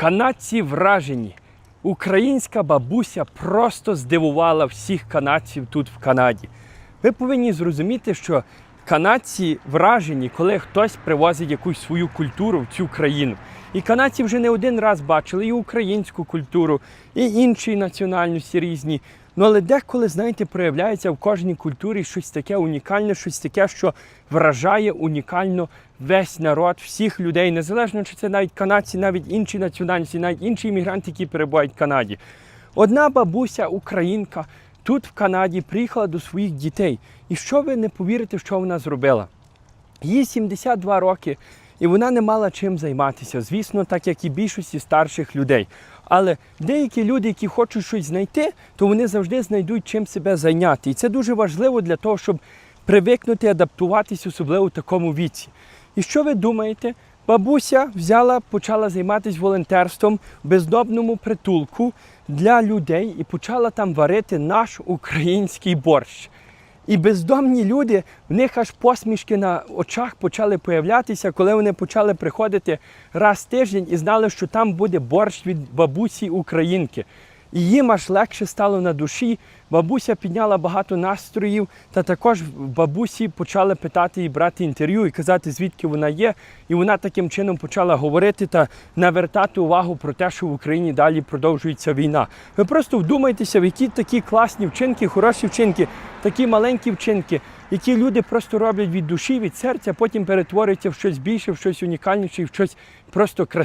Канадці вражені. Українська бабуся просто здивувала всіх канадців тут в Канаді. Ви повинні зрозуміти, що канадці вражені, коли хтось привозить якусь свою культуру в цю країну. І канадці вже не один раз бачили і українську культуру, і інші національності різні. Ну але деколи, знаєте, проявляється в кожній культурі щось таке унікальне, щось таке, що вражає унікально весь народ, всіх людей, незалежно чи це навіть канадці, навіть інші національності, навіть інші іммігранти, які перебувають в Канаді. Одна бабуся, українка, тут в Канаді приїхала до своїх дітей. І що ви не повірите, що вона зробила? Їй 72 роки, і вона не мала чим займатися, звісно, так як і більшості старших людей. Але деякі люди, які хочуть щось знайти, то вони завжди знайдуть чим себе зайняти. І це дуже важливо для того, щоб привикнути, адаптуватись, особливо в такому віці. І що ви думаєте? Бабуся взяла, почала займатися волонтерством в бездомному притулку для людей і почала там варити наш український борщ. І бездомні люди, в них аж посмішки на очах почали появлятися, коли вони почали приходити раз в тиждень і знали, що там буде борщ від бабусі українки. І їм аж легше стало на душі. Бабуся підняла багато настроїв, та також бабусі почали питати і брати інтерв'ю і казати, звідки вона є. І вона таким чином почала говорити та навертати увагу про те, що в Україні далі продовжується війна. Ви просто вдумайтеся, в які такі класні вчинки, хороші вчинки, такі маленькі вчинки, які люди просто роблять від душі, від серця, потім перетворюються в щось більше, в щось унікальніше, в щось просто красиве.